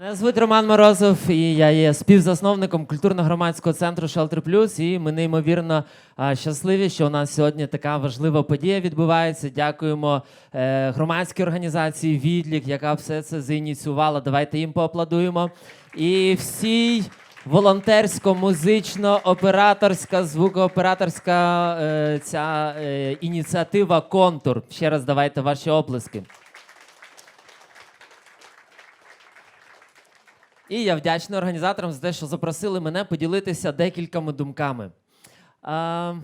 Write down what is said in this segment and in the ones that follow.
Мене звуть Роман Морозов, і я є співзасновником культурно-громадського центру Shelter Plus. І ми неймовірно щасливі, що у нас сьогодні така важлива подія відбувається. Дякуємо е, громадській організації Відлік, яка все це зініціювала. Давайте їм поаплодуємо. І всій волонтерсько-музично-операторська, звукооператорська е, ця е, ініціатива Контур. Ще раз давайте ваші оплески. І я вдячний організаторам за те, що запросили мене поділитися декількома думками. А,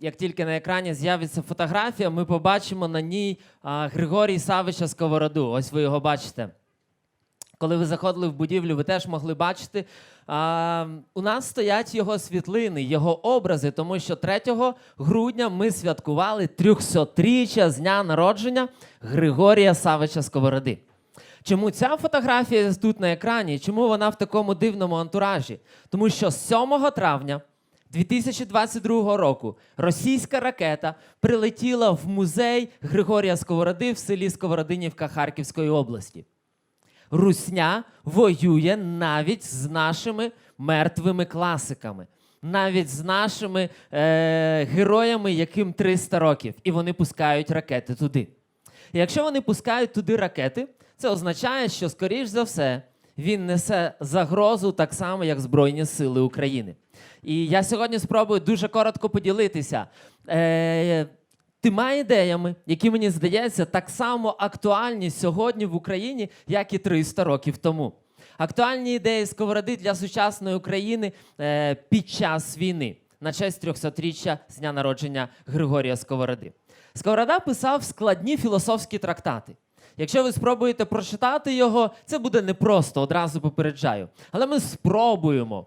як тільки на екрані з'явиться фотографія, ми побачимо на ній а, Григорій Савича Сковороду. Ось ви його бачите. Коли ви заходили в будівлю, ви теж могли бачити. А, у нас стоять його світлини, його образи, тому що 3 грудня ми святкували 300-річчя з дня народження Григорія Савича Сковороди. Чому ця фотографія тут на екрані? Чому вона в такому дивному антуражі? Тому що 7 травня 2022 року російська ракета прилетіла в музей Григорія Сковороди в селі Сковородинівка Харківської області. Русня воює навіть з нашими мертвими класиками, навіть з нашими е- героями, яким 300 років, і вони пускають ракети туди. І якщо вони пускають туди ракети, це означає, що, скоріш за все, він несе загрозу так само, як Збройні Сили України. І я сьогодні спробую дуже коротко поділитися е, тима ідеями, які мені здається так само актуальні сьогодні в Україні, як і 300 років тому. Актуальні ідеї сковороди для сучасної України е, під час війни на честь 300-річчя з дня народження Григорія Сковороди. Сковорода писав складні філософські трактати. Якщо ви спробуєте прочитати його, це буде непросто, одразу попереджаю. Але ми спробуємо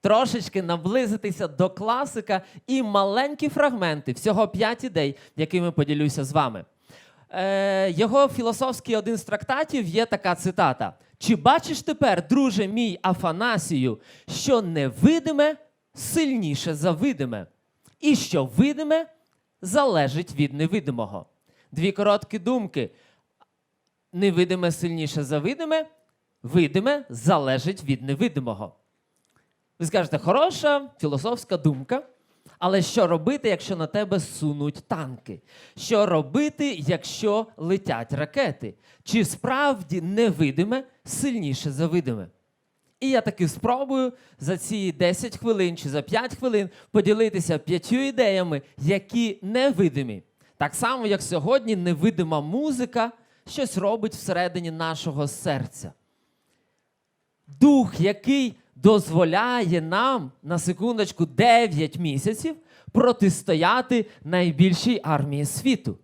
трошечки наблизитися до класика і маленькі фрагменти, всього п'ять ідей, якими поділюся з вами. Е, його філософський один з трактатів є така цитата: Чи бачиш тепер, друже мій Афанасію, що невидиме сильніше за видиме, і що видиме залежить від невидимого? Дві короткі думки. Невидиме сильніше за видиме, видиме залежить від невидимого. Ви скажете, хороша філософська думка. Але що робити, якщо на тебе сунуть танки? Що робити, якщо летять ракети? Чи справді невидиме сильніше за видиме? І я таки спробую за ці 10 хвилин чи за 5 хвилин поділитися п'ятью ідеями, які невидимі. Так само, як сьогодні невидима музика щось робить всередині нашого серця дух, який дозволяє нам на секундочку 9 місяців протистояти найбільшій армії світу.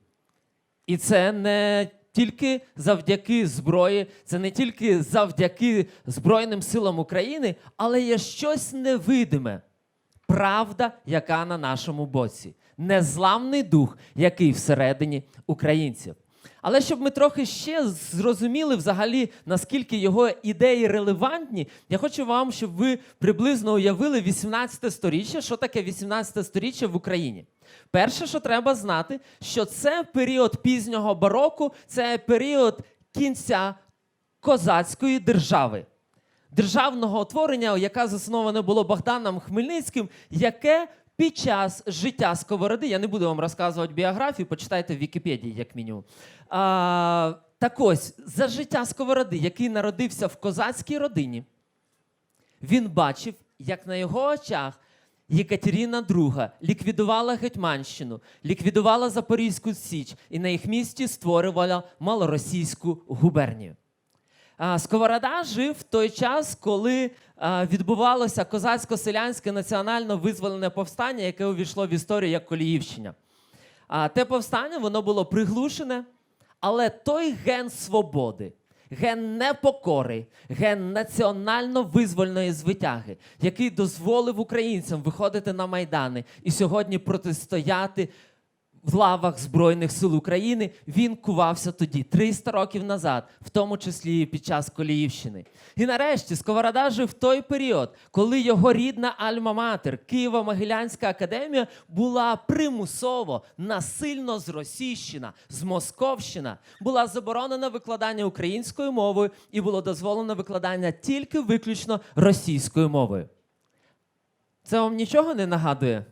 І це не тільки завдяки зброї, це не тільки завдяки Збройним силам України, але є щось невидиме. Правда, яка на нашому боці, незламний дух, який всередині українців. Але щоб ми трохи ще зрозуміли взагалі, наскільки його ідеї релевантні, я хочу вам, щоб ви приблизно уявили 18 сторіччя, що таке 18 сторіччя в Україні. Перше, що треба знати, що це період пізнього бароку, це період кінця козацької держави. Державного утворення, яке засноване було Богданом Хмельницьким, яке під час життя Сковороди, я не буду вам розказувати біографію, почитайте в Вікіпедії, як мінімум. А, так ось, за життя Сковороди, який народився в козацькій родині, він бачив, як на його очах Єкатеріна II ліквідувала Гетьманщину, ліквідувала Запорізьку Січ і на їх місці створювала малоросійську губернію. Сковорода жив в той час, коли відбувалося козацько-селянське національно-визволене повстання, яке увійшло в історію як Коліївщина. Те повстання воно було приглушене, але той ген свободи, ген непокори, ген національно-визвольної звитяги, який дозволив українцям виходити на майдани і сьогодні протистояти в лавах Збройних сил України. Він кувався тоді, 300 років назад, в тому числі під час Коліївщини. І нарешті Сковорода жив в той період, коли його рідна Альма-Матер, Києво-Могилянська академія, була примусово насильно зросійщена, змосковщена, була заборонена викладання українською мовою і було дозволено викладання тільки виключно російською мовою. Це вам нічого не нагадує?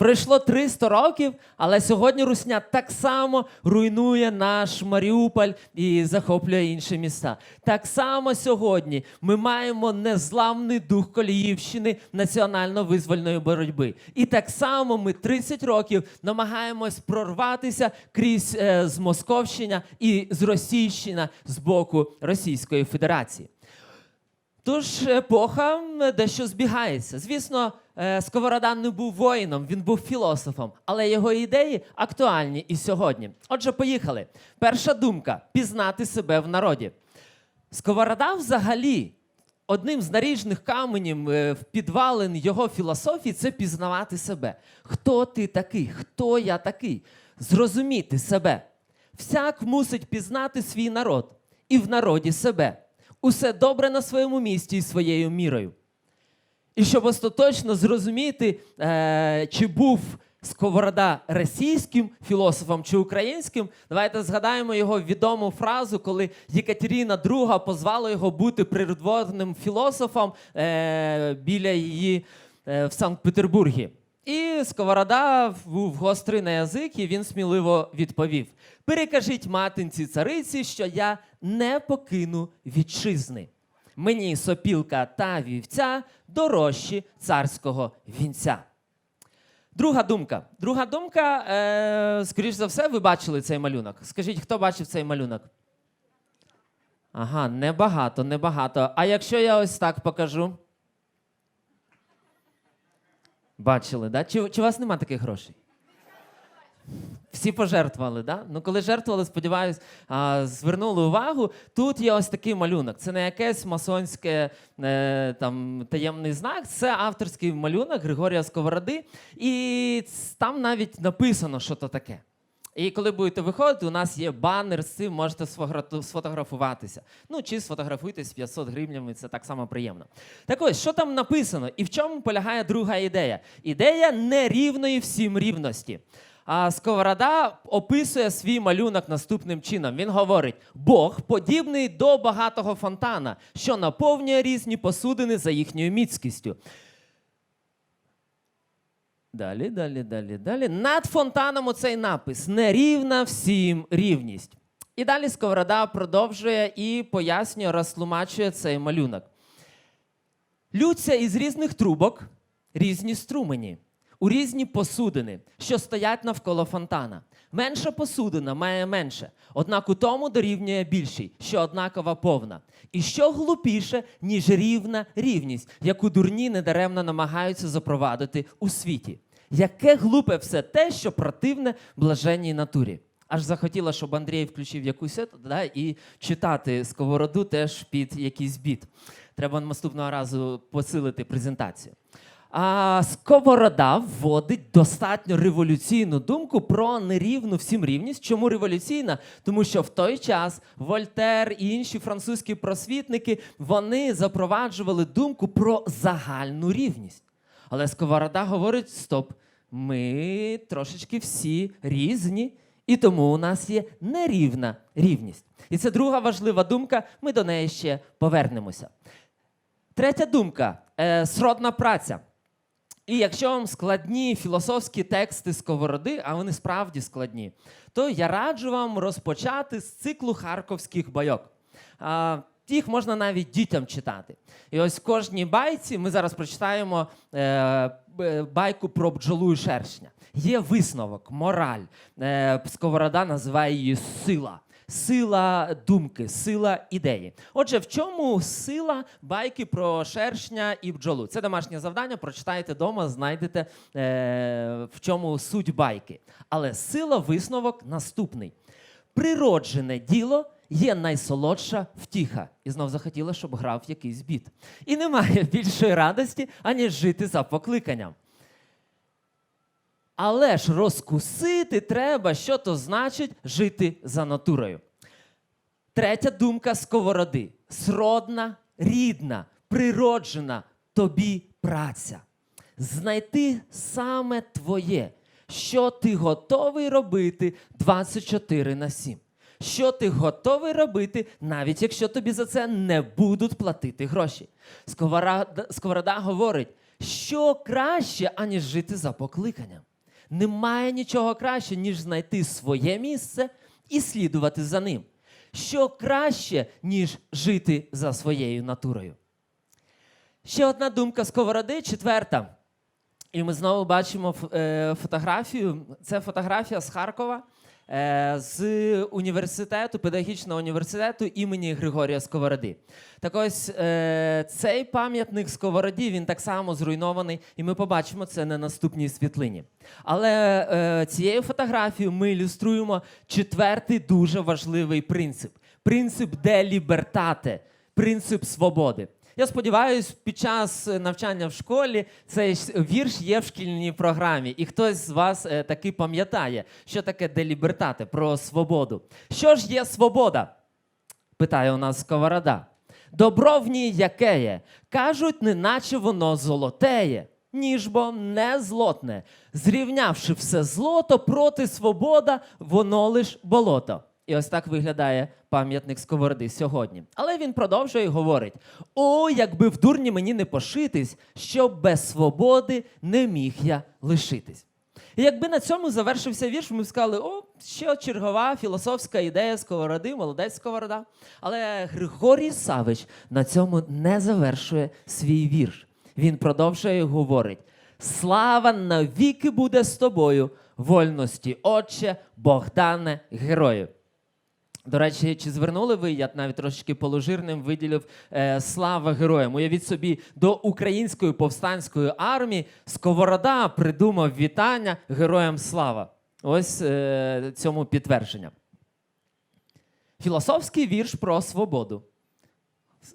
Пройшло 300 років, але сьогодні Русня так само руйнує наш Маріуполь і захоплює інші міста. Так само сьогодні ми маємо незламний дух Коліївщини національно-визвольної боротьби. І так само ми 30 років намагаємось прорватися крізь е, з Московщина і з Російщина з боку Російської Федерації. Тож епоха дещо збігається. Звісно, Сковорода не був воїном, він був філософом, але його ідеї актуальні і сьогодні. Отже, поїхали. Перша думка пізнати себе в народі. Сковорода взагалі. Одним з наріжних каменів е, в підвалин його філософії це пізнавати себе. Хто ти такий? Хто я такий? Зрозуміти себе. Всяк мусить пізнати свій народ і в народі себе. Усе добре на своєму місці і своєю мірою. І щоб остаточно зрозуміти, е, чи був Сковорода російським філософом чи українським, давайте згадаємо його відому фразу, коли Єкатерина II позвала його бути природним філософом е, біля її е, в Санкт-Петербургі. І Сковорода був гострий на язик, і він сміливо відповів: Перекажіть матинці цариці, що я не покину вітчизни. Мені сопілка та вівця дорожчі царського вінця. Друга думка. Друга думка, е, скоріш за все, ви бачили цей малюнок. Скажіть, хто бачив цей малюнок? Ага, небагато, небагато. А якщо я ось так покажу? Бачили, да? Чи, чи у вас нема таких грошей? Всі пожертвували, да? Ну, коли жертвували, сподіваюсь, звернули увагу. Тут є ось такий малюнок. Це не якесь масонське е, там, таємний знак, це авторський малюнок Григорія Сковороди. І там навіть написано, що то таке. І коли будете виходити, у нас є банер з цим, можете сфотографуватися. Ну, чи сфотографуйтесь 500 гривнями, це так само приємно. Так ось, що там написано і в чому полягає друга ідея? Ідея нерівної всім рівності. А Сковорода описує свій малюнок наступним чином. Він говорить: Бог подібний до багатого фонтана, що наповнює різні посудини за їхньою міцкістю. Далі, далі, далі, далі. Над фонтаном оцей напис нерівна всім рівність. І далі Сковорода продовжує і пояснює, розтлумачує цей малюнок. Лються із різних трубок різні струмені, у різні посудини, що стоять навколо фонтана. Менша посудина має менше, однак у тому дорівнює більшій, що однакова повна. І що глупіше, ніж рівна рівність, яку дурні недаремно намагаються запровадити у світі. Яке глупе все те, що противне блаженній натурі. Аж захотіла, щоб Андрій включив якусь да, і читати сковороду теж під якийсь біт. Треба наступного разу посилити презентацію. А Сковорода вводить достатньо революційну думку про нерівну всім рівність. Чому революційна? Тому що в той час Вольтер і інші французькі просвітники вони запроваджували думку про загальну рівність. Але Сковорода говорить: стоп, ми трошечки всі різні, і тому у нас є нерівна рівність. І це друга важлива думка. Ми до неї ще повернемося. Третя думка е, сродна праця. І якщо вам складні філософські тексти сковороди, а вони справді складні, то я раджу вам розпочати з циклу харківських байок. А, їх можна навіть дітям читати. І ось в кожній байці ми зараз прочитаємо е, байку про бджолу і шершня. Є висновок, мораль. Е, Сковорода називає її сила. Сила думки, сила ідеї. Отже, в чому сила байки про шершня і бджолу? Це домашнє завдання. Прочитайте вдома, знайдете е, в чому суть байки. Але сила висновок наступний: природжене діло є найсолодша втіха. І знов захотіла, щоб грав якийсь біт. І немає більшої радості, аніж жити за покликанням. Але ж розкусити треба, що то значить жити за натурою. Третя думка сковороди: сродна, рідна, природжена тобі праця. Знайти саме твоє, що ти готовий робити 24 на 7. Що ти готовий робити, навіть якщо тобі за це не будуть платити гроші. Сковорода, сковорода говорить, що краще, аніж жити за покликанням. Немає нічого краще, ніж знайти своє місце і слідувати за ним. Що краще, ніж жити за своєю натурою. Ще одна думка сковороди, четверта. І ми знову бачимо е, фотографію. Це фотографія з Харкова з університету, педагогічного університету імені Григорія Сковороди. Так ось е, цей пам'ятник Сковороді він так само зруйнований, і ми побачимо це на наступній світлині. Але е, цією фотографією ми ілюструємо четвертий дуже важливий принцип: принцип де лібертате, принцип свободи. Я сподіваюся, під час навчання в школі цей вірш є в шкільній програмі, і хтось з вас е, таки пам'ятає, що таке делібертате про свободу. Що ж є свобода? питає у нас сковорода. Добро в ній якеє, кажуть, неначе воно золотеє, ніж бо не злотне. Зрівнявши все злото проти свобода, воно лиш болото. І ось так виглядає пам'ятник сковороди сьогодні. Але він продовжує і говорить: О, якби в дурні мені не пошитись, щоб без свободи не міг я лишитись. І якби на цьому завершився вірш, ми б сказали, о, ще чергова філософська ідея сковороди, молодець сковорода. Але Григорій Савич на цьому не завершує свій вірш. Він продовжує і говорить: Слава навіки буде з тобою, вольності, Отче, Богдане, герою. До речі, чи звернули ви, я навіть трошечки положирним виділив е, слава героям. Уявіть собі, до української повстанської армії Сковорода придумав вітання героям слава. Ось е, цьому підтвердження. Філософський вірш про свободу.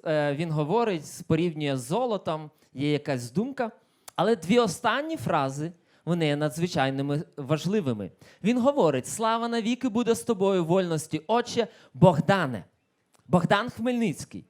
Е, він говорить, порівнює з золотом, є якась думка. Але дві останні фрази вони є надзвичайними важливими. Він говорить: слава навіки буде з тобою, вольності, Отче, Богдане. Богдан Хмельницький.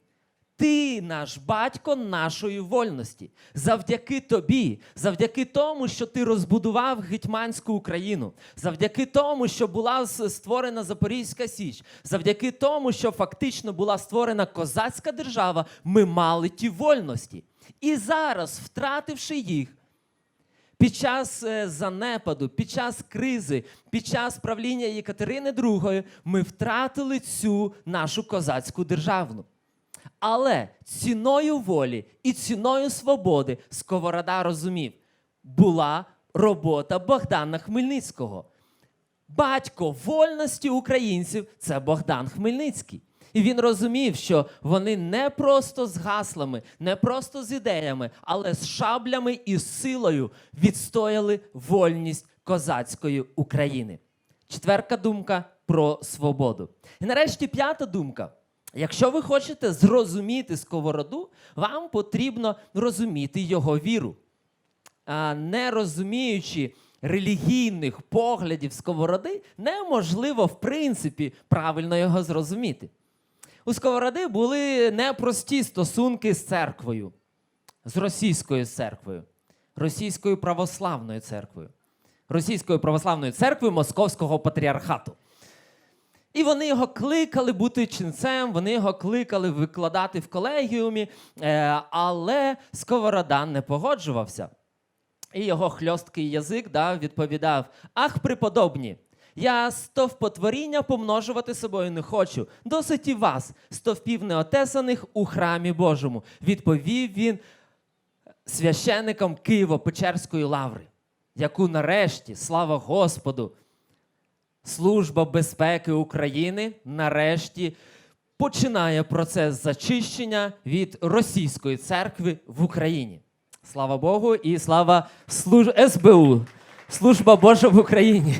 Ти наш батько нашої вольності. Завдяки тобі, завдяки тому, що ти розбудував гетьманську Україну, завдяки тому, що була створена Запорізька Січ, завдяки тому, що фактично була створена козацька держава, ми мали ті вольності. І зараз, втративши їх, під час е, занепаду, під час кризи, під час правління Єкатерини II ми втратили цю нашу козацьку державну. Але ціною волі і ціною свободи Сковорода розумів, була робота Богдана Хмельницького. Батько вольності українців це Богдан Хмельницький. І він розумів, що вони не просто з гаслами, не просто з ідеями, але з шаблями і силою відстояли вольність козацької України. Четверта думка про свободу. І нарешті п'ята думка. Якщо ви хочете зрозуміти сковороду, вам потрібно розуміти його віру не розуміючи релігійних поглядів сковороди, неможливо, в принципі, правильно його зрозуміти. У сковороди були непрості стосунки з церквою, з російською церквою, російською православною церквою, російською православною церквою Московського патріархату. І вони його кликали бути ченцем, вони його кликали викладати в колегіумі, е, але Сковорода не погоджувався. І його хльосткий язик да, відповідав: Ах, преподобні! Я стовпотворіння помножувати собою не хочу. Досить і вас, стовпів неотесаних у храмі Божому, відповів він священникам Києво-Печерської лаври, яку нарешті, слава Господу, Служба безпеки України нарешті починає процес зачищення від російської церкви в Україні. Слава Богу, і слава служ... СБУ, Служба Божа в Україні.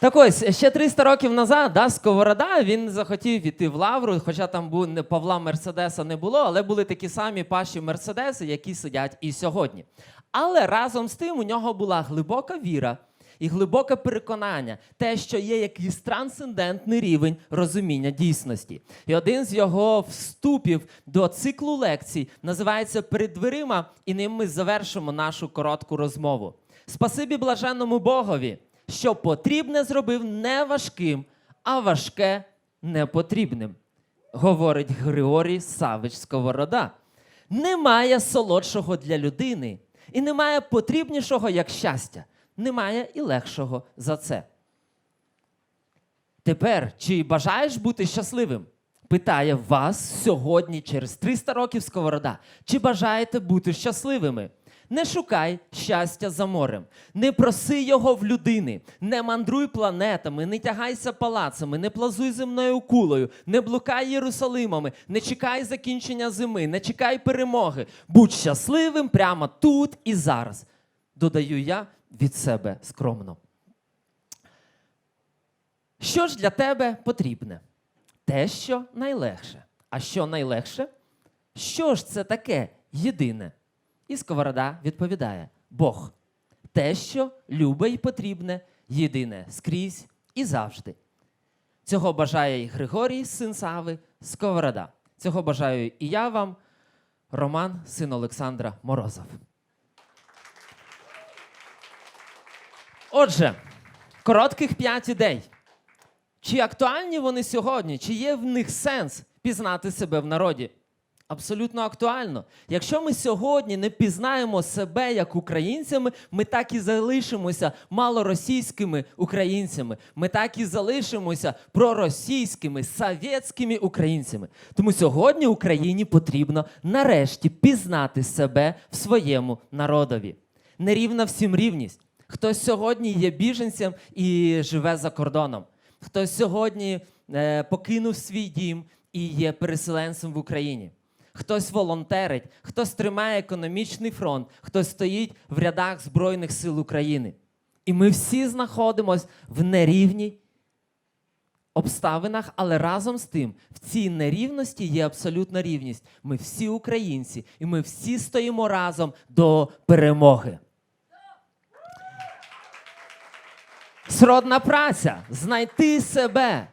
Так ось, ще 300 років назад, да, Сковорода, він захотів іти в лавру, хоча там був не Павла Мерседеса не було, але були такі самі паші Мерседеси, які сидять і сьогодні. Але разом з тим у нього була глибока віра і глибоке переконання, те, що є якийсь трансцендентний рівень розуміння дійсності. І один з його вступів до циклу лекцій називається Перед дверима, і ним ми завершимо нашу коротку розмову. Спасибі блаженному Богові, що потрібне зробив не важким, а важке непотрібним, говорить Григорій Савич Сковорода. Немає солодшого для людини, і немає потрібнішого як щастя, немає і легшого за це. Тепер, чи бажаєш бути щасливим? Питає вас сьогодні, через 300 років сковорода. Чи бажаєте бути щасливими? Не шукай щастя за морем, не проси його в людини, не мандруй планетами, не тягайся палацами, не плазуй земною кулею, не блукай Єрусалимами, не чекай закінчення зими, не чекай перемоги. Будь щасливим прямо тут і зараз. Додаю я від себе скромно. Що ж для тебе потрібне? Те, що найлегше. А що найлегше? Що ж це таке єдине? І Сковорода відповідає: Бог. Те, що любе й потрібне, єдине скрізь і завжди. Цього бажає і Григорій, син Сави, Сковорода. Цього бажаю і я вам, Роман, син Олександра Морозов. Отже, коротких п'ять ідей. Чи актуальні вони сьогодні? Чи є в них сенс пізнати себе в народі? Абсолютно актуально. Якщо ми сьогодні не пізнаємо себе як українцями, ми так і залишимося малоросійськими українцями. Ми так і залишимося проросійськими совєтськими українцями. Тому сьогодні Україні потрібно нарешті пізнати себе в своєму народові. Нерівна всім рівність. Хтось сьогодні є біженцем і живе за кордоном. Хтось сьогодні е, покинув свій дім і є переселенцем в Україні. Хтось волонтерить, хтось тримає економічний фронт, хтось стоїть в рядах Збройних сил України. І ми всі знаходимося в нерівній обставинах, але разом з тим в цій нерівності є абсолютна рівність. Ми всі українці, і ми всі стоїмо разом до перемоги. Сродна праця знайти себе.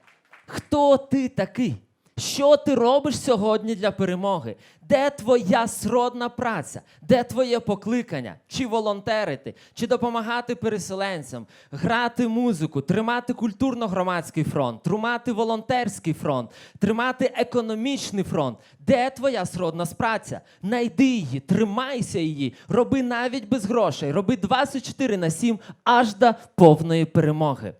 Хто ти такий? Що ти робиш сьогодні для перемоги? Де твоя сродна праця? Де твоє покликання? Чи волонтерити, чи допомагати переселенцям, грати музику, тримати культурно-громадський фронт, тримати волонтерський фронт, тримати економічний фронт? Де твоя сродна праця? Найди її, тримайся її, роби навіть без грошей, роби 24 на 7 аж до повної перемоги.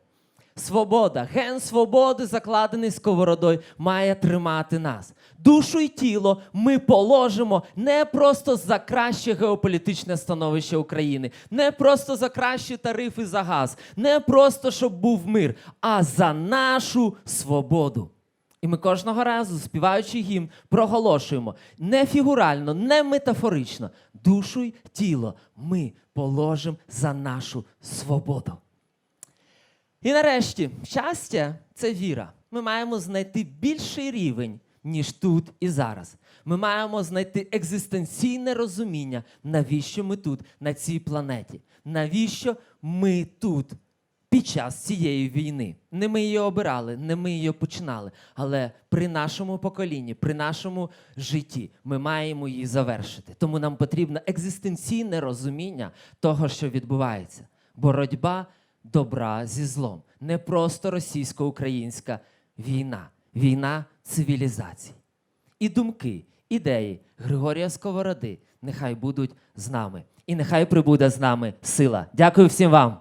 Свобода, ген свободи, закладений сковородою, має тримати нас. Душу і тіло ми положимо не просто за краще геополітичне становище України, не просто за кращі тарифи за газ, не просто щоб був мир, а за нашу свободу. І ми кожного разу, співаючи гімн, проголошуємо не фігурально, не метафорично. Душу й тіло ми положимо за нашу свободу. І нарешті, щастя це віра. Ми маємо знайти більший рівень, ніж тут і зараз. Ми маємо знайти екзистенційне розуміння, навіщо ми тут, на цій планеті. Навіщо ми тут під час цієї війни? Не ми її обирали, не ми її починали. Але при нашому поколінні, при нашому житті ми маємо її завершити. Тому нам потрібно екзистенційне розуміння того, що відбувається. Боротьба добра зі злом. Не просто російсько-українська війна, війна цивілізацій. І думки, ідеї Григорія Сковороди нехай будуть з нами. І нехай прибуде з нами сила. Дякую всім вам.